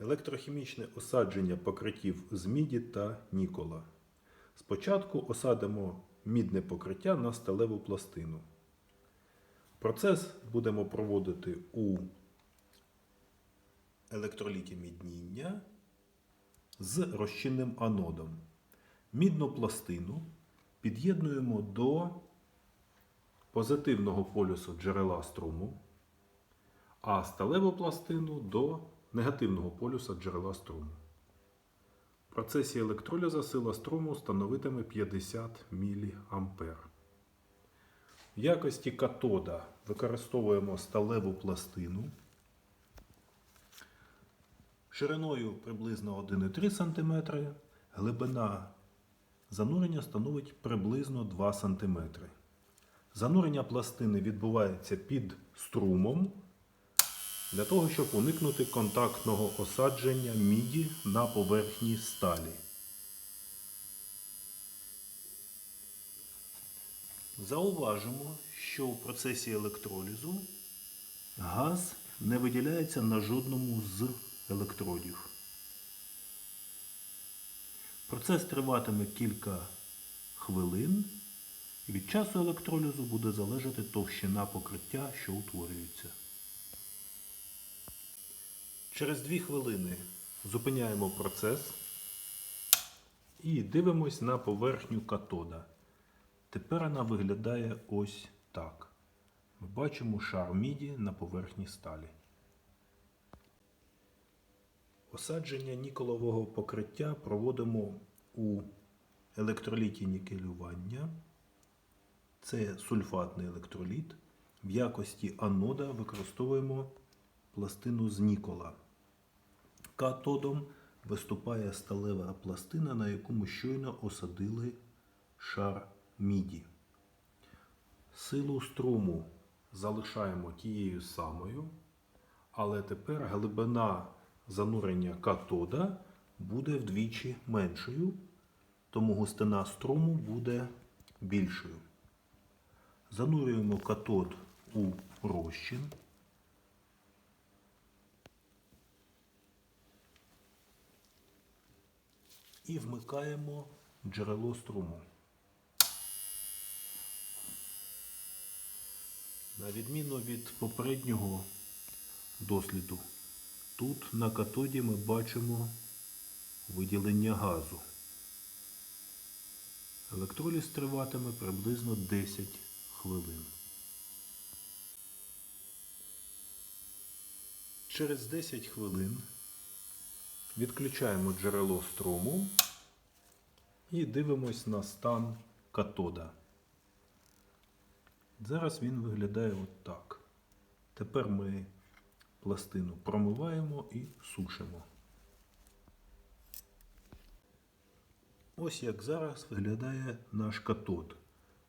Електрохімічне осадження покриттів з міді та нікола. Спочатку осадимо мідне покриття на сталеву пластину. Процес будемо проводити у електроліті мідніння з розчинним анодом. Мідну пластину під'єднуємо до позитивного полюсу джерела струму, а сталеву пластину до негативного полюса джерела струму. В процесі електроліза сила струму становитиме 50 мА. В якості катода використовуємо сталеву пластину шириною приблизно 1,3 см, глибина занурення становить приблизно 2 см. Занурення пластини відбувається під струмом для того, щоб уникнути контактного осадження міді на поверхні сталі. Зауважимо, що в процесі електролізу газ не виділяється на жодному з електродів. Процес триватиме кілька хвилин, від часу електролізу буде залежати товщина покриття, що утворюється. Через 2 хвилини зупиняємо процес і дивимось на поверхню катода. Тепер вона виглядає ось так. Ми бачимо шар міді на поверхні сталі. Осадження ніколового покриття проводимо у електроліті нікелювання. Це сульфатний електроліт. В якості анода використовуємо пластину з нікола. Катодом виступає сталева пластина, на яку ми щойно осадили шар міді. Силу струму залишаємо тією самою, але тепер глибина занурення катода буде вдвічі меншою, тому густина струму буде більшою. Занурюємо катод у розчин. І вмикаємо джерело струму. На відміну від попереднього досліду, тут на катоді ми бачимо виділення газу. Електроліз триватиме приблизно 10 хвилин. Через 10 хвилин відключаємо джерело струму і дивимось на стан катода. Зараз він виглядає от так. Тепер ми пластину промиваємо і сушимо. Ось як зараз виглядає наш катод.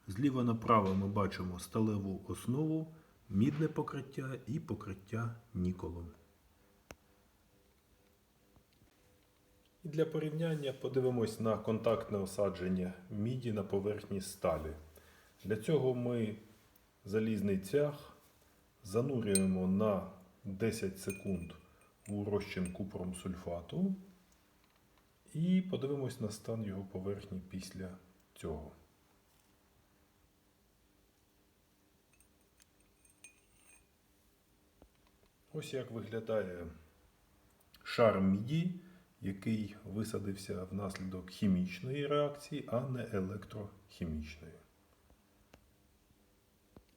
Зліва направо ми бачимо сталеву основу, мідне покриття і покриття ніколом. І для порівняння подивимось на контактне осадження міді на поверхні сталі. Для цього ми залізний цвях занурюємо на 10 секунд у розчин купром сульфату і подивимось на стан його поверхні після цього. Ось як виглядає шар міді, який висадився внаслідок хімічної реакції, а не електрохімічної.